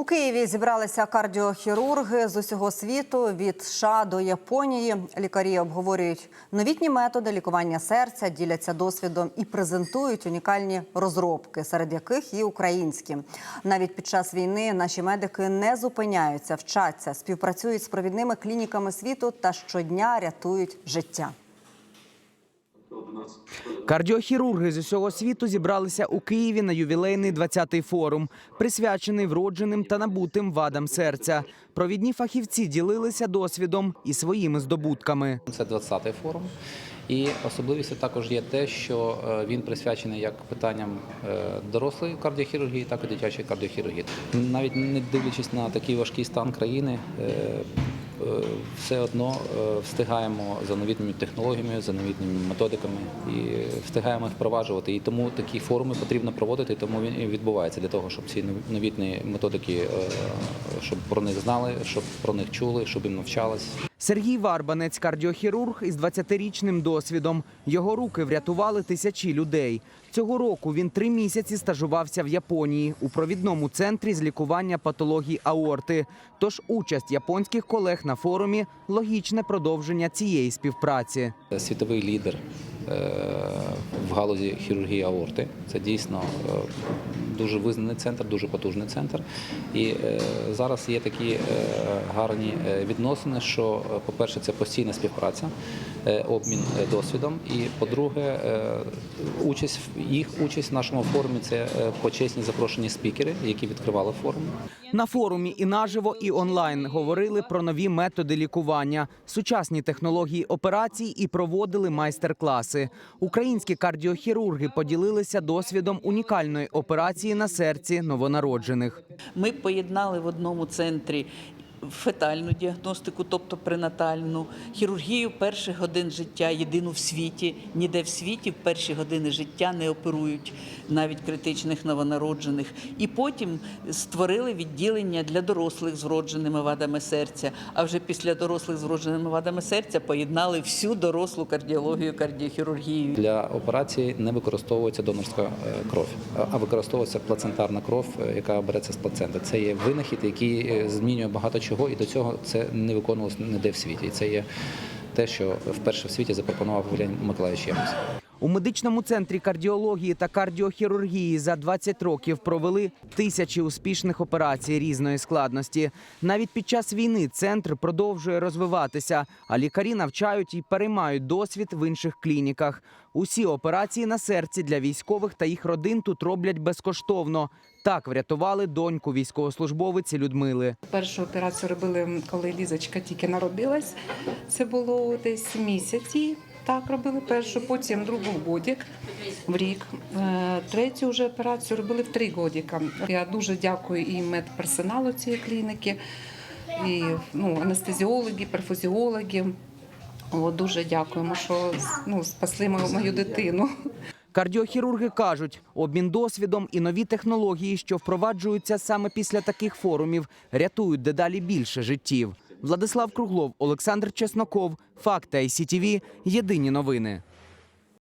У Києві зібралися кардіохірурги з усього світу від США до Японії. Лікарі обговорюють новітні методи лікування серця, діляться досвідом і презентують унікальні розробки, серед яких і українські. Навіть під час війни наші медики не зупиняються, вчаться, співпрацюють з провідними клініками світу та щодня рятують життя. Кардіохірурги з усього світу зібралися у Києві на ювілейний 20-й форум, присвячений вродженим та набутим вадам серця. Провідні фахівці ділилися досвідом і своїми здобутками. Це 20-й форум. І особливістю також є те, що е, він присвячений як питанням е, дорослої кардіохірургії, так і дитячої кардіохірургії. Навіть не дивлячись на такий важкий стан країни, е, все одно е, встигаємо за новітніми технологіями, за новітніми методиками і встигаємо їх впроваджувати. І тому такі форуми потрібно проводити, тому він і відбувається для того, щоб ці новітні методики, е, щоб про них знали, щоб про них чули, щоб їм навчались. Сергій Варбанець, кардіохірург із 20-річним досвідом. Його руки врятували тисячі людей. Цього року він три місяці стажувався в Японії у провідному центрі з лікування патологій аорти. Тож участь японських колег на форумі логічне продовження цієї співпраці. світовий лідер е, в галузі хірургії аорти. Це дійсно е, дуже визнаний центр, дуже потужний центр. І е, зараз є такі гарні відносини, що, по-перше, це постійна співпраця, е, обмін е, досвідом. І по-друге, е, участь в- їх участь в нашому форумі це е, почесні запрошені спікери, які відкривали форум. На форумі і наживо, і онлайн говорили про нові методи лікування, сучасні технології операцій і проводили майстер-класи. Українські кардіохірурги поділилися досвідом унікальної операції на серці новонароджених. Ми поєднали в одному центрі фетальну діагностику, тобто пренатальну, хірургію перших годин життя, єдину в світі. Ніде в світі в перші години життя не оперують навіть критичних новонароджених. І потім створили відділення для дорослих з вродженими вадами серця. А вже після дорослих з вродженими вадами серця поєднали всю дорослу кардіологію, кардіохірургію. Для операції не використовується донорська е, кров, а- використовується плацентарна кров, е, яка береться з плаценти. Це є винахід, який е, змінює багато чого, і до цього це не виконувалося ніде в світі. І це є те, що вперше в світі запропонував Валерій Миколаївич Ємець. У медичному центрі кардіології та кардіохірургії за 20 років провели тисячі успішних операцій різної складності. Навіть під час війни центр продовжує розвиватися, а лікарі навчають і переймають досвід в інших клініках. Усі операції на серці для військових та їх родин тут роблять безкоштовно. Так врятували доньку військовослужбовиці Людмили. Першу операцію робили, коли Лізочка тільки народилась. Це було десь місяці. Так, робили першу, потім другу в годик, в рік. Е, Третю вже операцію робили в три годика. Я дуже дякую і медперсоналу цієї клініки, і ну, анестезіологи, перфузіологи. О, дуже дякуємо, що ну, спасли мою, мою дитину. Кардіохірурги кажуть, обмін досвідом і нові технології, що впроваджуються саме після таких форумів, рятують дедалі більше життів. Владислав Круглов, Олександр Чесноков, Факт ICTV, Єдині новини.